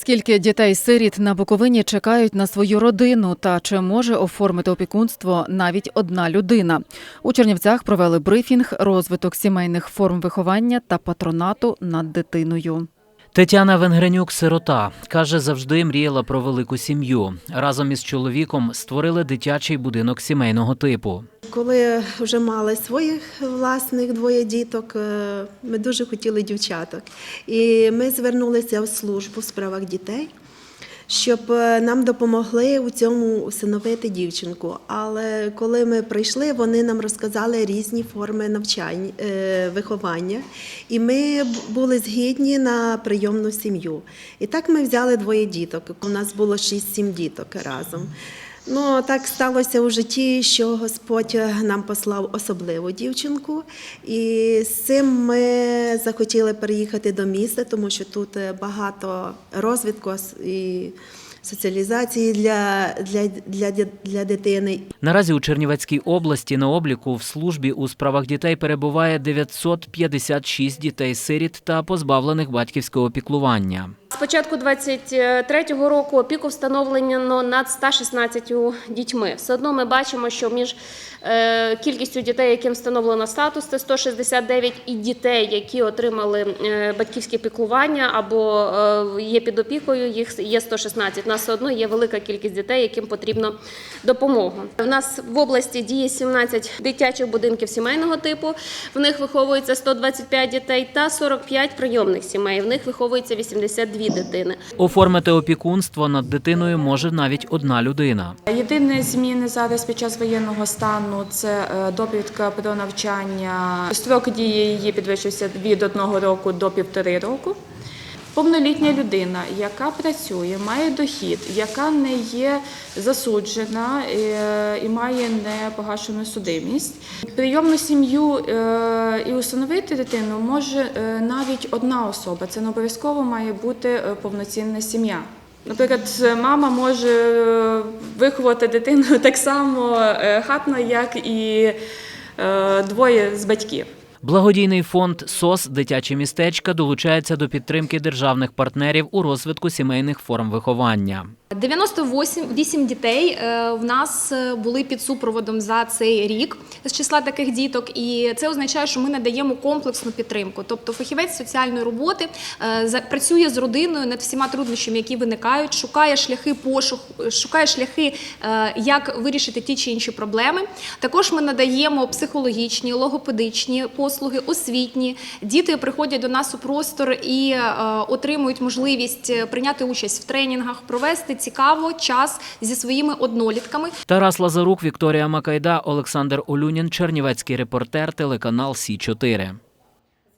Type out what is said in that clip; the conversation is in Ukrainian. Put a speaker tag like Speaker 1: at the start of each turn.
Speaker 1: Скільки дітей-сиріт на Буковині чекають на свою родину та чи може оформити опікунство навіть одна людина? У Чернівцях провели брифінг, розвиток сімейних форм виховання та патронату над дитиною.
Speaker 2: Тетяна Венгренюк сирота каже, завжди мріяла про велику сім'ю. Разом із чоловіком створили дитячий будинок сімейного типу.
Speaker 3: Коли вже мали своїх власних двоє діток, е, ми дуже хотіли дівчаток. І ми звернулися в службу в справах дітей, щоб е, нам допомогли у цьому усиновити дівчинку. Але коли ми прийшли, вони нам розказали різні форми навчання, е, виховання, і ми були згідні на прийомну сім'ю. І так ми взяли двоє діток. У нас було 6-7 діток разом. Ну, так сталося у житті, що Господь нам послав особливу дівчинку, і з цим ми захотіли переїхати до міста, тому що тут е, багато розвитку і соціалізації для, для, для, для дитини.
Speaker 2: Наразі у Чернівецькій області на обліку в службі у справах дітей перебуває 956 дітей-сиріт та позбавлених батьківського піклування.
Speaker 4: З початку 23-го року опіку встановлено над 116 дітьми. Все одно ми бачимо, що між е, кількістю дітей, яким встановлено статус, це 169, і дітей, які отримали е, батьківське піклування або е, є під опікою, їх є 116. У нас все одно є велика кількість дітей, яким потрібна допомога. У нас в області діє 17 дитячих будинків сімейного типу. В них виховується 125 дітей та 45 прийомних сімей. В них виховується 82 дитини.
Speaker 2: Оформити опікунство над дитиною може навіть одна людина.
Speaker 5: Єдині зміни зараз під час воєнного стану це е, довідка про навчання. Строк дії її підвищився від одного року до півтори року. Повнолітня людина, яка працює, має дохід, яка не є засуджена е, і має непогашену судимість. Прийомну сім'ю е, і усиновити дитину може навіть одна особа. Це не обов'язково має бути повноцінна сім'я. Наприклад, мама може е, виховати дитину так само е, хатно, як і е, двоє з батьків.
Speaker 2: Благодійний фонд СОС Дитячі містечка долучається до підтримки державних партнерів у розвитку сімейних форм виховання.
Speaker 6: 98 дітей е, в нас е, були під супроводом за цей рік з числа таких діток, і це означає, що ми надаємо комплексну підтримку. Тобто фахівець соціальної роботи е, працює з родиною над всіма труднощами, які виникають, шукає шляхи пошуку, шукає шляхи, як вирішити ті чи інші проблеми. Також ми надаємо психологічні, логопедичні послуги, освітні. Діти приходять до нас у простор і отримують можливість прийняти участь в тренінгах, провести цікаво час зі своїми однолітками.
Speaker 2: Тарас Лазарук, Вікторія Макайда, Олександр Олюнін, Чернівецький репортер, телеканал Сі 4